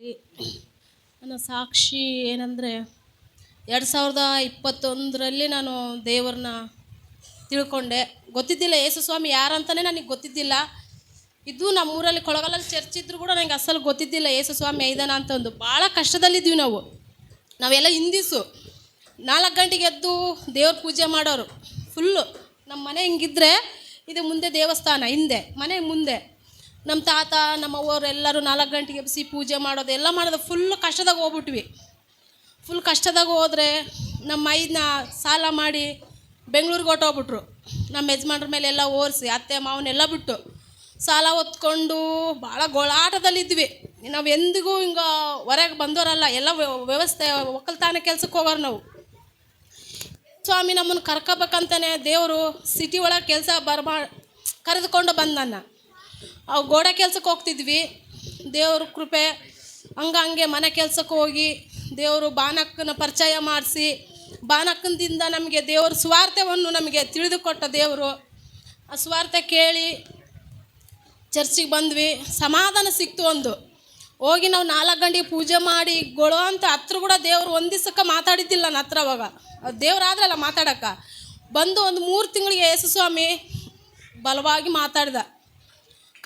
ನನ್ನ ಸಾಕ್ಷಿ ಏನಂದರೆ ಎರಡು ಸಾವಿರದ ಇಪ್ಪತ್ತೊಂದರಲ್ಲಿ ನಾನು ದೇವ್ರನ್ನ ತಿಳ್ಕೊಂಡೆ. ಗೊತ್ತಿದ್ದಿಲ್ಲ ಯೇಸು ಸ್ವಾಮಿ ಯಾರಂತಲೇ ನನಗೆ ಗೊತ್ತಿದ್ದಿಲ್ಲ. ಇದು ನಮ್ಮೂರಲ್ಲಿ ಕೊಳಗಲಲ್ಲಿ ಚರ್ಚ್ ಇದ್ದರೂ ಕೂಡ ನನಗೆ ಅಸಲು ಗೊತ್ತಿದ್ದಿಲ್ಲ ಯೇಸು ಸ್ವಾಮಿ ಅಂತ ಒಂದು ಭಾಳ ಕಷ್ಟದಲ್ಲಿದ್ದೀವಿ ನಾವು. ನಾವೆಲ್ಲ ಹಿಂದಿಸು. ನಾಲ್ಕು ಗಂಟೆಗೆ ಎದ್ದು ದೇವ್ರ ಪೂಜೆ ಮಾಡೋರು. ಫುಲ್ಲು ನಮ್ಮ ಮನೆ ಹಿಂಗಿದ್ರೆ ಇದು ಮುಂದೆ ದೇವಸ್ಥಾನ, ಹಿಂದೆ, ಮನೆ ಮುಂದೆ. ನಮ್ಮ ತಾತ, ನಮ್ಮ ಎಲ್ಲರೂ ನಾಲ್ಕು ಗಂಟೆಗೆ ಎಬ್ಬಿಸಿ ಪೂಜೆ ಮಾಡೋದು, ಎಲ್ಲ ಮಾಡೋದು ಫುಲ್ ಕಷ್ಟದಾಗ ಹೋಗ್ಬಿಟ್ವಿ. ಫುಲ್ ಕಷ್ಟದಾಗ ಹೋದರೆ ನಮ್ಮ ಐದನ್ನ ಸಾಲ ಮಾಡಿ ಬೆಂಗಳೂರಿಗೆ ಹೊಟ್ಟೋಗ್ಬಿಟ್ರು ನಮ್ಮ ಯಜಮಾನ್ರ ಮೇಲೆ ಎಲ್ಲ ಓರಿಸಿ, ಅತ್ತೆ ಮಾವನ್ನೆಲ್ಲ ಬಿಟ್ಟು ಸಾಲ ಹೊತ್ಕೊಂಡು ಭಾಳ ಗೋಳಾಟದಲ್ಲಿದ್ವಿ. ನಾವು ಎಂದಿಗೂ ಹಿಂಗೆ ಹೊರಗೆ ಬಂದವರಲ್ಲ, ಎಲ್ಲ ವ್ಯ- ವ್ಯವಸ್ಥೆ, ಒಕ್ಕಲ್ತಾನ ಕೆಲ್ಸಕ್ಕೆ ಹೋಗೋರು ನಾವು. ಸ್ವಾಮಿ ನಮ್ಮನ್ನು ಕರ್ಕೋಬೇಕಂತಾನೆ ದೇವರು ಸಿಟಿ ಒಳಗೆ ಕೆಲಸ ಬರ್ಮಾ ಕರೆದುಕೊಂಡು ಬಂದ ನನ್ನ. ಅವು ಗೋಡೆ ಕೆಲ್ಸಕ್ಕೆ ಹೋಗ್ತಿದ್ವಿ. ದೇವ್ರ ಕೃಪೆ. ಹಂಗ ಹಂಗೆ ಮನೆ ಕೆಲ್ಸಕ್ಕೆ ಹೋಗಿ ದೇವರು ಬಾನಕ್ಕನ ಪರಿಚಯ ಮಾಡಿಸಿ ಬಾನಕ್ಕನದಿಂದ ನಮಗೆ ದೇವ್ರ ಸ್ವಾರ್ಥವನ್ನು ನಮಗೆ ತಿಳಿದುಕೊಟ್ಟ ದೇವರು. ಆ ಸ್ವಾರ್ಥ ಕೇಳಿ ಚರ್ಚಿಗೆ ಬಂದ್ವಿ. ಸಮಾಧಾನ ಸಿಕ್ತು ಒಂದು. ಹೋಗಿ ನಾವು ನಾಲ್ಕು ಗಂಟೆಗೆ ಪೂಜೆ ಮಾಡಿ ಗೊಳೋ ಅಂತ ಹತ್ರ ಕೂಡ ದೇವರು ಒಂದು ಮಾತಾಡಿದ್ದಿಲ್ಲ ನನ್ನ ಹತ್ರ ಅವಾಗ. ದೇವ್ರಾದ್ರಲ್ಲ ಮಾತಾಡೋಕ್ಕೆ. ಬಂದು ಒಂದು ಮೂರು ತಿಂಗಳಿಗೆ ಯೇಸು ಸ್ವಾಮಿ ಬಲವಾಗಿ ಮಾತಾಡ್ದ.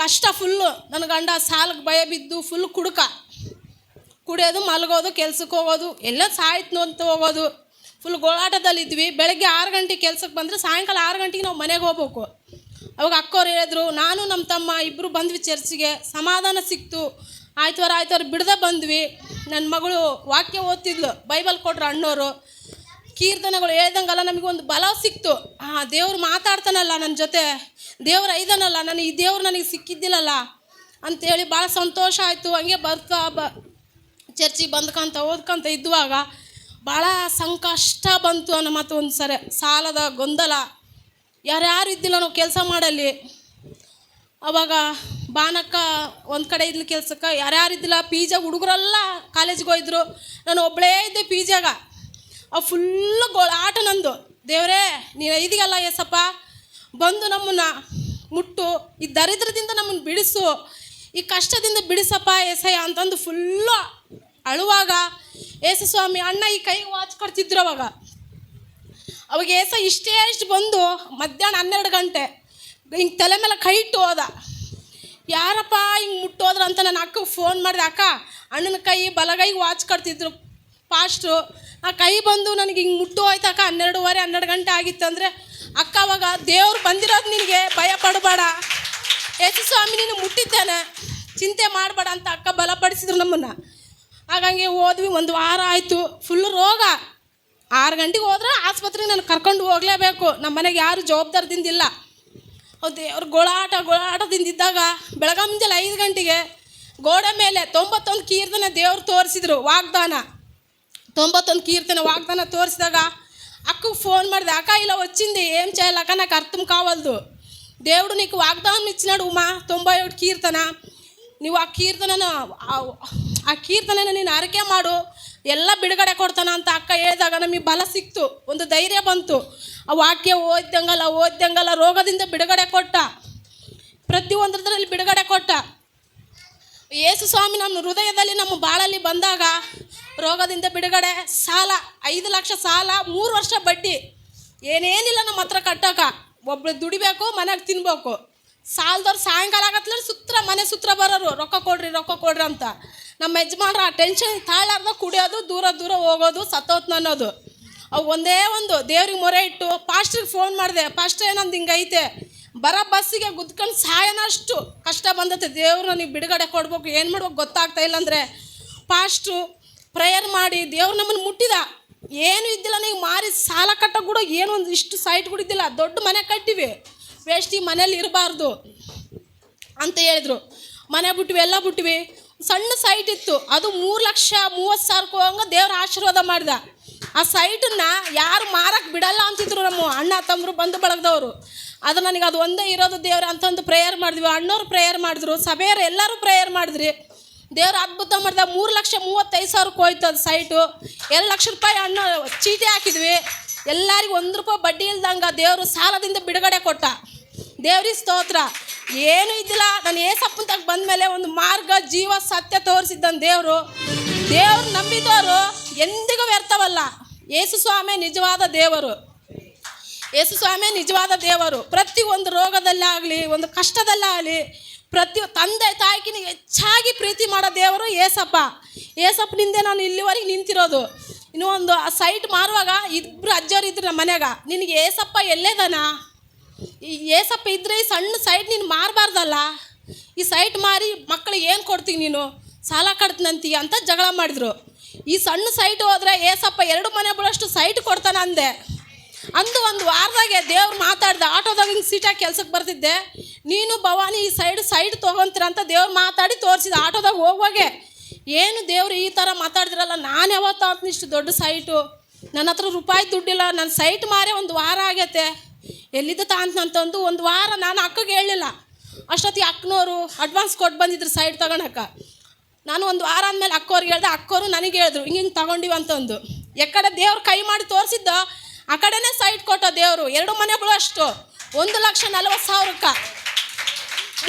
ಕಷ್ಟ ಫುಲ್ಲು ನನ್ನ ಗಂಡ ಸಾಲಕ್ಕೆ ಭಯ ಬಿದ್ದು ಫುಲ್ ಕುಡುಕ. ಕುಡಿಯೋದು, ಮಲಗೋದು ಕೆಲ್ಸಕ್ಕೆ ಹೋಗೋದು, ಎಲ್ಲ ಸಾಯ್ತು ಅಂತ ಹೋಗೋದು. ಫುಲ್ ಗೋಳಾಟದಲ್ಲಿದ್ವಿ ಬೆಳಗ್ಗೆ ಆರು ಗಂಟೆಗೆ ಕೆಲ್ಸಕ್ಕೆ ಬಂದರೆ ಸಾಯಂಕಾಲ ಆರು ಗಂಟೆಗೆ ನಾವು ಮನೆಗೆ ಹೋಗ್ಬೇಕು. ಅವಾಗ ಅಕ್ಕೋರು ಹೇಳಿದ್ರು, ನಾನು ನಮ್ಮ ತಮ್ಮ ಇಬ್ಬರು ಬಂದ್ವಿ ಚರ್ಚಿಗೆ. ಸಮಾಧಾನ ಸಿಕ್ತು. ಆಯ್ತವಾರ ಆಯ್ತವಾರ ಬಿಡದೆ ಬಂದ್ವಿ. ನನ್ನ ಮಗಳು ವಾಕ್ಯ ಓದ್ತಿದ್ಲು, ಬೈಬಲ್ ಕೊಟ್ರು ಅಣ್ಣೋರು. ಕೀರ್ತನೆಗಳು ಹೇಳ್ದಂಗೆಲ್ಲ ಒಂದು ಬಲ ಸಿಕ್ತು. ಆ ದೇವ್ರು ಮಾತಾಡ್ತಾನಲ್ಲ ನನ್ನ ಜೊತೆ. ದೇವ್ರು ಐದನಲ್ಲ, ನನಗೆ ಈ ದೇವ್ರು ನನಗೆ ಸಿಕ್ಕಿದ್ದಿಲ್ಲಲ್ಲ ಅಂತೇಳಿ ಭಾಳ ಸಂತೋಷ ಆಯಿತು. ಹಂಗೆ ಬರ್ತಾ ಬ ಚರ್ಚಿಗೆ ಬಂದ್ಕಂತ ಓದ್ಕೊಂತ ಇದ್ದುವಾಗ ಭಾಳ ಸಂಕಷ್ಟ ಬಂತು ಅನ್ನೋ ಮತ್ತು ಒಂದು ಸರಿ ಸಾಲದ ಗೊಂದಲ. ಯಾರ್ಯಾರು ಇದ್ದಿಲ್ಲ ನಾವು ಕೆಲಸ ಮಾಡಲ್ಲಿ. ಅವಾಗ ಬಾನಕ್ಕ ಒಂದು ಕಡೆ ಇದ್ಲು ಕೆಲ್ಸಕ್ಕೆ, ಯಾರ್ಯಾರು ಇದ್ದಿಲ್ಲ ಪಿ ಜಿ ಹುಡುಗರೆಲ್ಲ ಕಾಲೇಜ್ಗೆ ಹೋಯ್ದ್ರು. ನಾನು ಒಬ್ಬಳೇ ಇದ್ದೆ ಪಿ ಜಾಗ ಆ ಫುಲ್ಲು ಗೋಳಾಟ ನಂದು. ದೇವರೇ ನೀನು ಐದಿಗಲ್ಲ ಏಸಪ್ಪ ಬಂದು ನಮ್ಮನ್ನು ಮುಟ್ಟು, ಈ ದರಿದ್ರದಿಂದ ನಮ್ಮನ್ನು ಬಿಡಿಸು, ಈ ಕಷ್ಟದಿಂದ ಬಿಡಿಸಪ್ಪ ಎಸಯ್ಯ ಅಂತಂದು ಫುಲ್ಲು ಅಳುವಾಗ ಏಸು ಸ್ವಾಮಿ ಅಣ್ಣ ಈ ಕೈಗೆ ವಾಚ್ ಕೊಡ್ತಿದ್ರು ಅವಾಗ. ಅವಾಗ ಏಸ ಇಷ್ಟೇ ಇಷ್ಟು ಬಂದು ಮಧ್ಯಾಹ್ನ ಹನ್ನೆರಡು ಗಂಟೆ ಹಿಂಗೆ ತಲೆ ಮೇಲೆ ಕೈ ಇಟ್ಟು ಹೋದ. ಯಾರಪ್ಪ ಹಿಂಗೆ ಮುಟ್ಟೋದ್ರ ಅಂತ ನನ್ನ ಅಕ್ಕಗೆ ಫೋನ್ ಮಾಡಿದೆ, ಅಕ್ಕ, ಅಣ್ಣನ ಕೈ ಬಲಗೈಗೆ ವಾಚ್ ಕಟ್ತಿದ್ರು ಫಾಸ್ಟು ಆ ಕೈ ಬಂದು ನನಗೆ ಹಿಂಗೆ ಮುಟ್ಟು ಹೋಯ್ತು ಅಕ್ಕ ಹನ್ನೆರಡುವರೆ ಹನ್ನೆರಡು ಗಂಟೆ ಆಗಿತ್ತು ಅಂದರೆ ಅಕ್ಕ ಅವಾಗ ದೇವ್ರು ಬಂದಿರೋದು ನಿನಗೆ ಭಯ ಪಡಬೇಡ. ಯೇಸು ಸ್ವಾಮಿ ನೀನು ಮುಟ್ಟಿದ್ದಾನೆ. ಚಿಂತೆ ಮಾಡಬೇಡ ಅಂತ ಅಕ್ಕ ಬಲಪಡಿಸಿದ್ರು ನಮ್ಮನ್ನು. ಹಾಗಾಗಿ ಹೋದ್ವಿ, ಒಂದು ವಾರ ಆಯಿತು. ಫುಲ್ಲು ರೋಗ. ಆರು ಗಂಟೆಗೆ ಹೋದ್ರೆ ಆಸ್ಪತ್ರೆಗೆ ನಾನು ಕರ್ಕೊಂಡು ಹೋಗಲೇಬೇಕು. ನಮ್ಮ ಮನೆಗೆ ಯಾರು ಜವಾಬ್ದಾರದಿಂದ ಇಲ್ಲ. ದೇವ್ರ, ಗೋಳಾಟ, ಗೋಳಾಟದಿಂದ ಇದ್ದಾಗ ಬೆಳಗ್ಗೆ ಮುಂಜಾನೆ ಐದು ಗಂಟೆಗೆ ಗೋಡೆ ಮೇಲೆ ತೊಂಬತ್ತೊಂದು ಕೀರ್ತನ ದೇವ್ರು ತೋರಿಸಿದ್ರು, ವಾಗ್ದಾನ. ತೊಂಬತ್ತೊಂದು ಕೀರ್ತನ, ವಾಗ್ದಾನ ತೋರಿಸಿದಾಗ అక్కకు ఫోన్ ಮಾಡಿದೆ అక్క ఇలా వచ్చింది ఏం చేయాలి అక్క నాకు అర్థం కావద్దు దేవుడు నీకు వాగ్దానం ఇచ్చినాడు ఉమా తొంభై ఒకటి కీర్తన ನೀವು ಆ ಕೀರ್ತನನ ಆ- ಆ ಕೀರ್ತನೆನ ನೀನು ಆರೈಕೆ ಮಾಡು ಎಲ್ಲ ಬಿಡುಗಡೆ ಕೊಡ್ತಾನ ಅಂತ ಅಕ್ಕ ಹೇಳಿದಾಗ ನಮಗೆ ಬಲ ಸಿಕ್ತು ಒಂದು ಧೈರ್ಯ ಬಂತು ಆ ವಾಕ್ಯ ಓದ್ದಂಗಲ್ಲ ಓದ್ದಂಗಲ್ಲ ರೋಗದಿಂದ ಬಿಡುಗಡೆ ಕೊಟ್ಟ ಪ್ರತಿಯೊಂದರಲ್ಲಿ ಬಿಡುಗಡೆ ಕೊಟ್ಟ ಯೇಸು ಸ್ವಾಮಿ ನಮ್ಮ ಹೃದಯದಲ್ಲಿ ನಮ್ಮ ಬಾಳಲ್ಲಿ ಬಂದಾಗ ರೋಗದಿಂದ ಬಿಡುಗಡೆ ಸಾಲ, ಐದು ಲಕ್ಷ ಸಾಲ, ಮೂರು ವರ್ಷ ಬಡ್ಡಿ. ಏನೇನಿಲ್ಲ ನಮ್ಮ ಹತ್ರ ಕಟ್ಟೋಕ. ಒಬ್ಳು ದುಡಿಬೇಕು, ಮನೆಗೆ ತಿನ್ಬೇಕು. ಸಾಲದವ್ರು ಸಾಯಂಕಾಲ ಆಗತ್ತಲ್ಲ ಸುತ್ರ ಮನೆ ಸುತ್ತ ಬರೋರು, ರೊಕ್ಕ ಕೊಡ್ರಿ ರೊಕ್ಕ ಕೊಡ್ರಿ ಅಂತ. ನಮ್ಮ ಯಜಮಾನ್ರ ಆ ಟೆನ್ಷನ್ ತಾಳಾರ್ದ ಕುಡಿಯೋದು, ದೂರ ದೂರ ಹೋಗೋದು, ಸತ್ತೋತ್ನ ಅನ್ನೋದು. ಅವು ಒಂದೇ ಒಂದು ದೇವ್ರಿಗೆ ಮೊರೆ ಇಟ್ಟು ಪಾಸ್ಟ್ರಿಗೆ ಫೋನ್ ಮಾಡಿದೆ ಪಾಸ್ಟ್ರೇ ಏನಂದು ಹಿಂಗೈತೆ? ಬರೋ ಬಸ್ಸಿಗೆ ಗುದ್ಕೊಂಡು ಸಾಯನಷ್ಟು ಕಷ್ಟ ಬಂದತೆ. ದೇವ್ರು ನನಗೆ ಬಿಡುಗಡೆ ಕೊಡ್ಬೇಕು, ಏನು ಮಾಡ್ಬೇಕು ಗೊತ್ತಾಗ್ತಾ ಇಲ್ಲ ಅಂದರೆ ಫಾಸ್ಟು ಪ್ರೇಯರ್ ಮಾಡಿ ದೇವ್ರು ನಮ್ಮನ್ನು ಮುಟ್ಟಿದ. ಏನು ಇದ್ದಿಲ್ಲ, ನೀವು ಮಾರಿ ಸಾಲ ಕಟ್ಟೋ ಕೂಡ ಏನು ಒಂದು ಇಷ್ಟು ಸೈಟ್ ಕೂಡ ದೊಡ್ಡ ಮನೆ ಕಟ್ಟಿವಿ. ವೇಸ್ಟ್ ಈ ಮನೇಲಿ ಇರಬಾರ್ದು ಅಂತ ಹೇಳಿದ್ರು. ಮನೆ ಬಿಟ್ವಿ, ಎಲ್ಲ ಬಿಟ್ವಿ. ಸಣ್ಣ ಸೈಟ್ ಇತ್ತು. ಅದು ಮೂರು ಲಕ್ಷ ಮೂವತ್ತು ಸಾವಿರಕ್ಕೆ ಹೋಗಂಗೆ ದೇವ್ರ ಆಶೀರ್ವಾದ ಮಾಡಿದ. ಆ ಸೈಟನ್ನು ಯಾರು ಮಾರಕ್ಕೆ ಬಿಡಲ್ಲ ಅಂತಿದ್ರು ನಮ್ಮ ಅಣ್ಣ, ತಮ್ಮರು ಬಂದು ಬಳಗದವರು. ಅದು ನನಗೆ ಅದು ಒಂದೇ ಇರೋದು ದೇವ್ರ ಅಂತಂದು ಪ್ರೇಯರ್ ಮಾಡಿದ್ವಿ. ಅಣ್ಣವ್ರು ಪ್ರೇಯರ್ ಮಾಡಿದ್ರು ಸಭೆಯರು ಎಲ್ಲರೂ ಪ್ರೇಯರ್ ಮಾಡಿದ್ರಿ. ದೇವ್ರ ಅದ್ಭುತ ಮಾಡಿದ. ಮೂರು ಲಕ್ಷ ಮೂವತ್ತೈದು ಸಾವಿರಕ್ಕೆ ಹೋಯ್ತು ಅದು ಸೈಟು ಎರಡು ಲಕ್ಷ ರೂಪಾಯಿ ಅಣ್ಣ ಚೀಟಿ ಹಾಕಿದ್ವಿ. ಎಲ್ಲರಿಗೂ ಒಂದು ರೂಪಾಯಿ ಬಡ್ಡಿ ಇಲ್ದಂಗೆ ದೇವರು ಸಾಲದಿಂದ ಬಿಡುಗಡೆ ಕೊಟ್ಟ. ದೇವ್ರಿಗೆ ಸ್ತೋತ್ರ. ಏನೂ ಇದ್ದಿಲ್ಲ. ನಾನು ಏ ತಗ ಬಂದಮೇಲೆ ಒಂದು ಮಾರ್ಗ, ಜೀವ, ಸತ್ಯ ತೋರಿಸಿದ್ದನ್ ದೇವರು. ದೇವ್ರು ನಂಬಿದವರು ಎಂದಿಗೂ ವ್ಯರ್ಥವಲ್ಲ. ಯೇಸು ಸ್ವಾಮಿ ನಿಜವಾದ ದೇವರು. ಯೇಸು ಸ್ವಾಮಿ ನಿಜವಾದ ದೇವರು. ಪ್ರತಿ ಒಂದು ರೋಗದಲ್ಲಾಗಲಿ, ಒಂದು ಕಷ್ಟದಲ್ಲಾಗಲಿ, ಪ್ರತಿ ತಂದೆ ತಾಯಿಗಿನ ಹೆಚ್ಚಾಗಿ ಪ್ರೀತಿ ಮಾಡೋ ದೇವರು ಏಸಪ್ಪ. ಏಸಪ್ಪನಿಂದೆ ನಾನು ಇಲ್ಲಿವರೆಗೆ ನಿಂತಿರೋದು. ಇನ್ನು ಒಂದು ಆ ಸೈಟ್ ಮಾರುವಾಗ ಇಬ್ಬರು ಅಜ್ಜವ್ರು ಇದ್ರು ನಮ್ಮ ಮನೆಯಾಗ. ನಿನಗೆ ಏಸಪ್ಪ ಎಲ್ಲೇದನ ಈ ಏಸಪ್ಪ ಇದ್ರೆ ಈ ಸಣ್ಣ ಸೈಟ್ ನೀನು ಮಾರಬಾರ್ದಲ್ಲ? ಈ ಸೈಟ್ ಮಾರಿ ಮಕ್ಕಳಿಗೆ ಏನು ಕೊಡ್ತೀನಿ ನೀನು? ಸಾಲ ಕಟ್ತನಂತೀಯ ಅಂತ ಜಗಳ ಮಾಡಿದ್ರು. ಈ ಸಣ್ಣ ಸೈಟ್ ಹೋದ್ರೆ ಏಸಪ್ಪ ಎರಡು ಮನೆ ಬಿಡೋಷ್ಟು ಸೈಟ್ ಕೊಡ್ತಾನೆ ಅಂದೆ ಅಂದು ಒಂದು ವಾರದಾಗೆ ದೇವ್ರು ಮಾತಾಡ್ದೆ, ಆಟೋದಾಗ ಹಿಂಗೆ ಸೀಟಾಗಿ ಕೆಲ್ಸಕ್ಕೆ ಬರ್ತಿದ್ದೆ. ನೀನು ಭವಾನಿ ಈ ಸೈಡ್ ಸೈಡ್ ತೊಗೊಂತೀರ ಅಂತ ದೇವ್ರು ಮಾತಾಡಿ ತೋರಿಸಿದ, ಆಟೋದಾಗ ಹೋಗುವಾಗೆ. ಏನು ದೇವ್ರು ಈ ಥರ ಮಾತಾಡಿದ್ರಲ್ಲ, ನಾನು ಯಾವತ್ತು ಅಂತ ಇಷ್ಟು ದೊಡ್ಡ ಸೈಟು. ನನ್ನ ಹತ್ರ ರೂಪಾಯಿ ದುಡ್ಡಿಲ್ಲ ನನ್ನ ಸೈಟ್ ಮಾರೇ ಒಂದು ವಾರ ಆಗೈತೆ. ಎಲ್ಲಿದ್ದ ತಾಂತಂತಂದು ಒಂದು ವಾರ ನಾನು ಅಕ್ಕಗೆ ಹೇಳಿಲ್ಲ. ಅಷ್ಟೊತ್ತಿಗೆ ಅಕ್ಕನವರು ಅಡ್ವಾನ್ಸ್ ಕೊಟ್ಟು ಬಂದಿದ್ರು ಸೈಟ್ ತಗೊಳಕ. ನಾನು ಒಂದು ವಾರ ಆದಮೇಲೆ ಅಕ್ಕೋರ್ಗೆ ಹೇಳ್ದೆ, ಅಕ್ಕೋರು ನನಗೆ ಹೇಳಿದ್ರು, ಹಿಂಗೆ ಹಿಂಗೆ ತಗೊಂಡಿವಿ ಅಂತಂದು. ಎಕ್ಕಡೆ ದೇವ್ರು ಕೈ ಮಾಡಿ ತೋರಿಸಿದ್ದ ಆ ಕಡೆನೇ ಸೈಟ್ ಕೊಟ್ಟ ದೇವರು. ಎರಡು ಮನೆಗಳು ಅಷ್ಟು. ಒಂದು ಲಕ್ಷ ನಲ್ವತ್ತು ಸಾವಿರಕ್ಕೆ.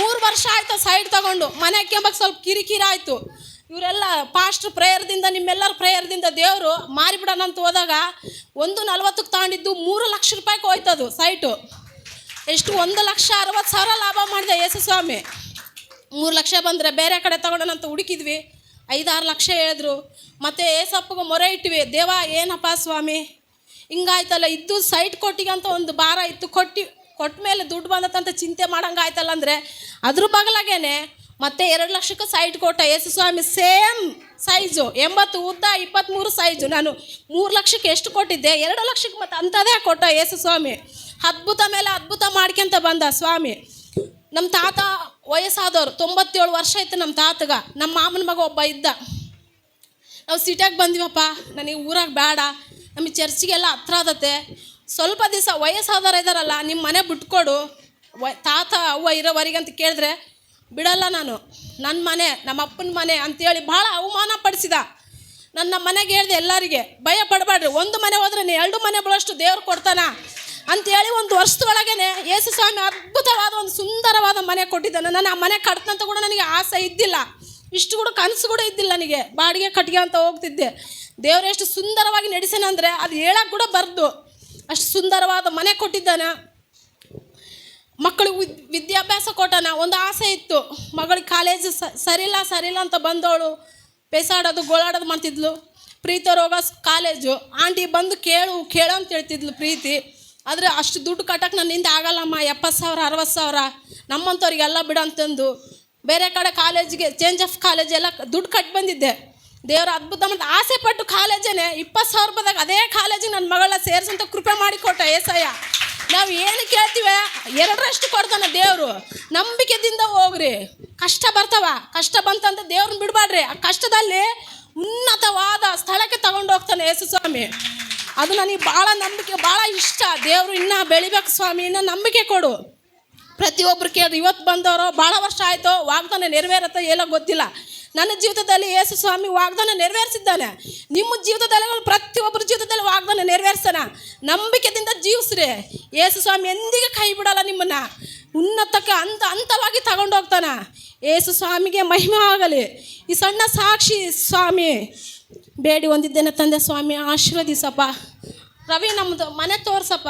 ಮೂರು ವರ್ಷ ಆಯಿತು ಸೈಡ್ ತಗೊಂಡು. ಮನೆ ಕೆಂಬಕ್ಕೆ ಸ್ವಲ್ಪ ಕಿರಿಕಿರಿ ಆಯಿತು. ಇವರೆಲ್ಲ ಪಾಸ್ಟ್ ಪ್ರೇಯರ್ದಿಂದ, ನಿಮ್ಮೆಲ್ಲರ ಪ್ರೇಯರ್ದಿಂದ ದೇವರು ಮಾರಿಬಿಡೋಣ ಅಂತ ಹೋದಾಗ ಒಂದು ನಲ್ವತ್ತಕ್ಕೆ ತಗೊಂಡಿದ್ದು ಮೂರು ಲಕ್ಷ ರೂಪಾಯಿಗೆ ಹೋಯ್ತದು ಸೈಟು ಎಷ್ಟು? ಒಂದು ಲಕ್ಷ ಅರವತ್ತು ಸಾವಿರ ಲಾಭ ಮಾಡಿದೆ ಯೇಸು ಸ್ವಾಮಿ ಮೂರು ಲಕ್ಷ ಬಂದರೆ ಬೇರೆ ಕಡೆ ತಗೊಳ್ಳೋಣ ಅಂತ ಹುಡುಕಿದ್ವಿ. ಐದಾರು ಲಕ್ಷ ಹೇಳಿದ್ರು. ಮತ್ತು ಏಸಪ್ಪಗೆ ಮೊರೆ ಇಟ್ವಿ. ದೇವ, ಏನಪ್ಪ ಸ್ವಾಮಿ? ಹಿಂಗಾಯ್ತಲ್ಲ, ಇದ್ದು ಸೈಟ್ ಕೊಟ್ಟಿಗೆ ಅಂತ ಒಂದು ಭಾರ ಇತ್ತು. ಕೊಟ್ಟು, ಕೊಟ್ಟ ಮೇಲೆ ದುಡ್ಡು ಬಂದತ್ತಂತ ಚಿಂತೆ ಮಾಡಂಗೆ ಆಯ್ತಲ್ಲ ಅಂದರೆ ಅದ್ರ ಬಗಲಾಗೇನೆ ಮತ್ತೆ ಎರಡು ಲಕ್ಷಕ್ಕೆ ಸೈಟ್ ಕೊಟ್ಟ ಯೇಸು ಸ್ವಾಮಿ ಸೇಮ್ ಸೈಜು ಎಂಬತ್ತು ಉದ್ದ ಇಪ್ಪತ್ತ್ಮೂರು ಸೈಜು ನಾನು ಮೂರು ಲಕ್ಷಕ್ಕೆ ಎಷ್ಟು ಕೊಟ್ಟಿದ್ದೆ? ಎರಡು ಲಕ್ಷಕ್ಕೆ ಮತ್ತೆ ಅಂಥದೇ ಕೊಟ್ಟ ಯೇಸು ಸ್ವಾಮಿ ಅದ್ಭುತ ಮೇಲೆ ಅದ್ಭುತ ಮಾಡ್ಕೊಂತ ಬಂದ ಸ್ವಾಮಿ. ನಮ್ಮ ತಾತ ವಯಸ್ಸಾದವ್ರು, ತೊಂಬತ್ತೇಳು ವರ್ಷ ಇತ್ತು ನಮ್ಮ ತಾತಗ. ನಮ್ಮ ಮಾಮನ ಮಗ ಒಬ್ಬ ಇದ್ದ. ನಾವು ಸಿಟಿಯಾಗಿ ಬಂದಿವಪ್ಪ. ನನಗೆ ಊರಾಗ ಬೇಡ. ನಮಗೆ ಚರ್ಚಿಗೆಲ್ಲ ಹತ್ರ ಆದತ್ತೆ ಸ್ವಲ್ಪ ದಿವಸ ವಯಸ್ಸಾದವ್ರು ಇದ್ದಾರಲ್ಲ ನಿಮ್ಮ ಮನೆ ಬಿಟ್ಕೊಡು. ವ, ತಾತ, ಅವ್ವ ಇರೋವರೆಗೆ ಅಂತ ಕೇಳಿದ್ರೆ, ಬಿಡಲ್ಲ ನಾನು. ನನ್ನ ಮನೆ, ನಮ್ಮ ಅಪ್ಪನ ಮನೆ ಅಂತೇಳಿ ಭಾಳ ಅವಮಾನ ಪಡಿಸಿದ. ನನ್ನ ಮನೆಗೆ ಹೇಳಿದೆ ಎಲ್ಲರಿಗೆ, ಭಯ ಪಡಬೇಡ್ರಿ. ಒಂದು ಮನೆ ಹೋದ್ರೆ ನೀ ಎರಡು ಮನೆ ಬಳಷ್ಟು ದೇವ್ರು ಕೊಡ್ತಾನ ಅಂತೇಳಿ ಒಂದು ವರ್ಷದೊಳಗೇ ಯೇಸು ಸ್ವಾಮಿ ಅದ್ಭುತವಾದ ಒಂದು ಸುಂದರವಾದ ಮನೆ ಕೊಟ್ಟಿದ್ದಾನೆ. ನಾನು ಆ ಮನೆ ಕಟ್ತಂತ ಕೂಡ ನನಗೆ ಆಸೆ ಇದ್ದಿಲ್ಲ. ಇಷ್ಟು ಕೂಡ ಕನಸು ಕೂಡ ಇದ್ದಿಲ್ಲ ನನಗೆ. ಬಾಡಿಗೆ ಕಟ್ಟಿಗೆ ಅಂತ ಹೋಗ್ತಿದ್ದೆ. ದೇವ್ರು, ಎಷ್ಟು ಸುಂದರವಾಗಿ ನಡೆಸೇನಂದರೆ ಅದು ಹೇಳಕ್ಕೆ ಕೂಡ ಬರ್ದು. ಅಷ್ಟು ಸುಂದರವಾದ ಮನೆ ಕೊಟ್ಟಿದ್ದಾನೆ. ಮಕ್ಕಳಿಗೆ ವಿದ್, ವಿದ್ಯಾಭ್ಯಾಸ ಕೊಟ್ಟಾನ. ಒಂದು ಆಸೆ ಇತ್ತು. ಮಗಳಿಗೆ ಕಾಲೇಜ್ ಸರಿಲ್ಲ ಸರಿಲ್ಲ ಅಂತ ಬಂದವಳು. ಬೇಸಾಡೋದು ಗೋಳಾಡೋದು ಮಾಡ್ತಿದ್ಲು. ಪ್ರೀತ ರೋಗ ಕಾಲೇಜು. ಆಂಟಿ ಬಂದು ಕೇಳು ಕೇಳು ಅಂತ ಹೇಳ್ತಿದ್ಲು ಪ್ರೀತಿ. ಆದರೆ ಅಷ್ಟು ದುಡ್ಡು ಕಟ್ಟಕ್ಕೆ ನನ್ನಿಂದ ಆಗಲ್ಲಮ್ಮ. ಎಪ್ಪತ್ತು ಸಾವಿರ, ಅರವತ್ತು ಸಾವಿರ. ನಮ್ಮಂಥವ್ರಿಗೆಲ್ಲ ಬಿಡು ಅಂತಂದು. ಬೇರೆ ಕಡೆ ಕಾಲೇಜಿಗೆ ಚೇಂಜ್ ಆಫ್ ಕಾಲೇಜ್ ಎಲ್ಲ ದುಡ್ಡು ಕಟ್ಟಿ ಬಂದಿದ್ದೆ. ದೇವರ ಅದ್ಭುತ ಮತ್ತು ಆಸೆ ಪಟ್ಟು ಕಾಲೇಜೇನೆ ಇಪ್ಪತ್ತು ಸಾವಿರ ರೂಪಾಯಿದಾಗ ಅದೇ ಕಾಲೇಜಿಗೆ ನನ್ನ ಮಗಳ ಸೇರಿಸಂತ ಕೃಪೆ ಮಾಡಿಕೊಟ್ಟ ಏಸಯ್ಯ ನಾವು ಏನು ಕೇಳ್ತೀವಿ? ಎರಡರಷ್ಟು ಕೊಡ್ತಾನೆ ದೇವರು. ನಂಬಿಕೆದಿಂದ ಹೋಗ್ರಿ. ಕಷ್ಟ ಬರ್ತಾವ. ಕಷ್ಟ ಬಂತಂತ ದೇವ್ರನ್ನ ಬಿಡಬೇಡ್ರಿ ಆ ಕಷ್ಟದಲ್ಲಿ ಉನ್ನತವಾದ ಸ್ಥಳಕ್ಕೆ ತಗೊಂಡು ಹೋಗ್ತಾನೆ ಯೇಸು ಸ್ವಾಮಿ ಅದು ನನಗೆ ಭಾಳ ನಂಬಿಕೆ, ಭಾಳ ಇಷ್ಟ. ದೇವರು ಇನ್ನೂ ಬೆಳಿಬೇಕು ಸ್ವಾಮಿ, ಇನ್ನೂ ನಂಬಿಕೆ ಕೊಡು. ಪ್ರತಿಯೊಬ್ಬರು ಕೇಳಿ ಇವತ್ತು ಬಂದವರು, ಭಾಳ ವರ್ಷ ಆಯಿತು, ವಾಗ್ದಾನ ನೆರವೇರತ್ತೋ ಏನೋ ಗೊತ್ತಿಲ್ಲ. ನನ್ನ ಜೀವಿತದಲ್ಲಿ ಯೇಸು ಸ್ವಾಮಿ ವಾಗ್ದಾನ ನೆರವೇರಿಸಿದ್ದಾನೆ. ನಿಮ್ಮ ಜೀವಿತದಲ್ಲಿ ಪ್ರತಿಯೊಬ್ಬರ ಜೀವಿತದಲ್ಲಿ ವಾಗ್ದಾನ ನೆರವೇರಿಸ್ತಾನ. ನಂಬಿಕೆದಿಂದ ಜೀವಿಸ್ರಿ. ಯೇಸು ಸ್ವಾಮಿ ಎಂದಿಗೆ ಕೈ ಬಿಡಲ್ಲ ನಿಮ್ಮನ್ನ. ಉನ್ನತಕ್ಕೆ ಅಂತ ಹಂತವಾಗಿ ತಗೊಂಡು ಹೋಗ್ತಾನ. ಯೇಸು ಸ್ವಾಮಿಗೆ ಮಹಿಮೆ ಆಗಲಿ. ಈ ಸಣ್ಣ ಸಾಕ್ಷಿ ಸ್ವಾಮಿ, ಬೇಡಿ ಹೊಂದಿದ್ದೇನೆ ತಂದೆ ಸ್ವಾಮಿ, ಆಶೀರ್ವದಿಸಪ್ಪ. ರವಿ ನಮ್ಮದು ಮನೆ ತೋರ್ಸಪ್ಪ.